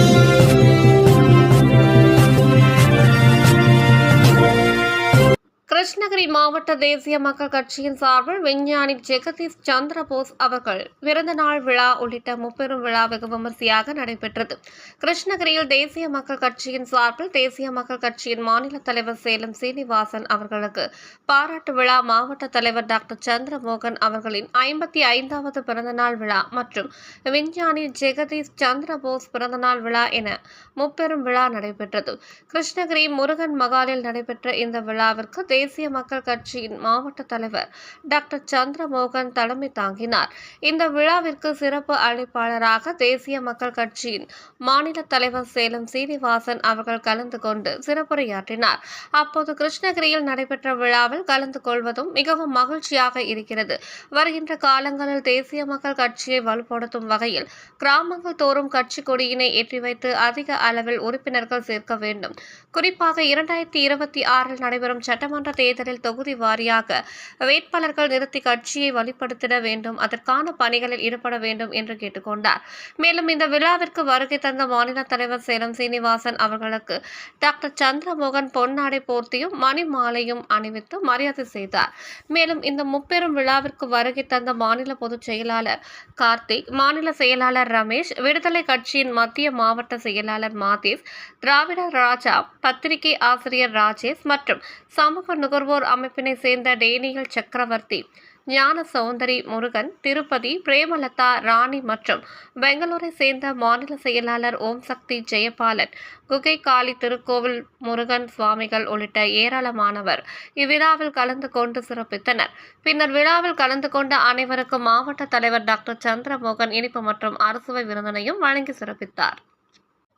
கிருஷ்ணகிரி மாவட்ட தேசிய மக்கள் கட்சியின் சார்பில் விஞ்ஞானி ஜெகதீஷ் சந்திரபோஸ் அவர்கள் பிறந்த நாள் விழா உள்ளிட்ட முப்பெரும் விழா வெகு விமர்சையாக நடைபெற்றது. கிருஷ்ணகிரியில் தேசிய மக்கள் கட்சியின் சார்பில் தேசிய மக்கள் கட்சியின் மாநில தலைவர் சேலம் சீனிவாசன் அவர்களுக்கு பாராட்டு விழா மாவட்ட தலைவர் டாக்டர் சந்திரமோகன் அவர்களின் ஐம்பத்தி ஐந்தாவது பிறந்தநாள் விழா மற்றும் விஞ்ஞானி ஜெகதீஷ் சந்திரபோஸ் பிறந்தநாள் விழா என முப்பெரும் விழா நடைபெற்றது. கிருஷ்ணகிரி முருகன் மகாலில் நடைபெற்ற இந்த விழாவிற்கு தேசிய மக்கள் கட்சி கட்சியின் மாவட்ட தலைவர் டாக்டர் சந்திரமோகன் தலைமை தாங்கினார். இந்த விழாவிற்கு சிறப்பு அழைப்பாளராக தேசிய மக்கள் கட்சியின் மாநில தலைவர் சேலம் சீனிவாசன் அவர்கள் கலந்து கொண்டு சிறப்புரையாற்றினார். அப்போது கிருஷ்ணகிரியில் நடைபெற்ற விழாவில் கலந்து கொள்வதும் மிகவும் மகிழ்ச்சியாக இருக்கிறது. வருகின்ற காலங்களில் தேசிய மக்கள் கட்சியை வலுப்படுத்தும் வகையில் கிராமங்கள் தோறும் கட்சி கொடியினை ஏற்றி வைத்து அதிக அளவில் உறுப்பினர்கள் சேர்க்க வேண்டும். குறிப்பாக இரண்டாயிரத்தி இருபத்தி ஆறில் நடைபெறும் சட்டமன்ற தேர்தலில் தொகுதி வாரியாக. வேட்பாளர்கள் நிறுத்தி கட்சியை வலுப்படுத்திட வேண்டும் அதற்கான பணிகளில் ஈடுபட வேண்டும் என்று கேட்டுக்கொண்டார். மேலும் இந்த விழாவிற்கு வருகை தந்த மாநில தலைவர் சேலம் சீனிவாசன் அவர்களுக்கு டாக்டர் சந்திரமோகன் பொன்னாடை போர்த்தியும் மணி மாலையும் அணிவித்து மரியாதை செய்தார். மேலும் இந்த முப்பெரும் விழாவிற்கு வருகை தந்த மாநில பொதுச் செயலாளர் கார்த்திக் மாநில செயலாளர் ரமேஷ் விடுதலை கட்சியின் மத்திய மாவட்ட செயலாளர் மாதேஷ் திராவிட ராஜா பத்திரிகை ஆசிரியர் ராஜேஷ் மற்றும் சமூக நுகர்வோர் அமைப்பினை சேர்ந்த டேனியல் சக்கரவர்த்தி ஞான சௌந்தரி முருகன் திருப்பதி பிரேமலதா ராணி மற்றும் பெங்களூரை சேர்ந்த மாநில செயலாளர் ஓம் சக்தி ஜெயபாலன் குகை காளி திருக்கோவில் முருகன் சுவாமிகள் உள்ளிட்ட ஏராளமானவர் இவ்விழாவில் கலந்து கொண்டு சிறப்பித்தனர். பின்னர் விழாவில் கலந்து கொண்ட அனைவருக்கும் மாவட்ட தலைவர் டாக்டர் சந்திரமோகன் இனிப்பு மற்றும் அரசுவை விருந்தினையும் வழங்கி சிறப்பித்தார்.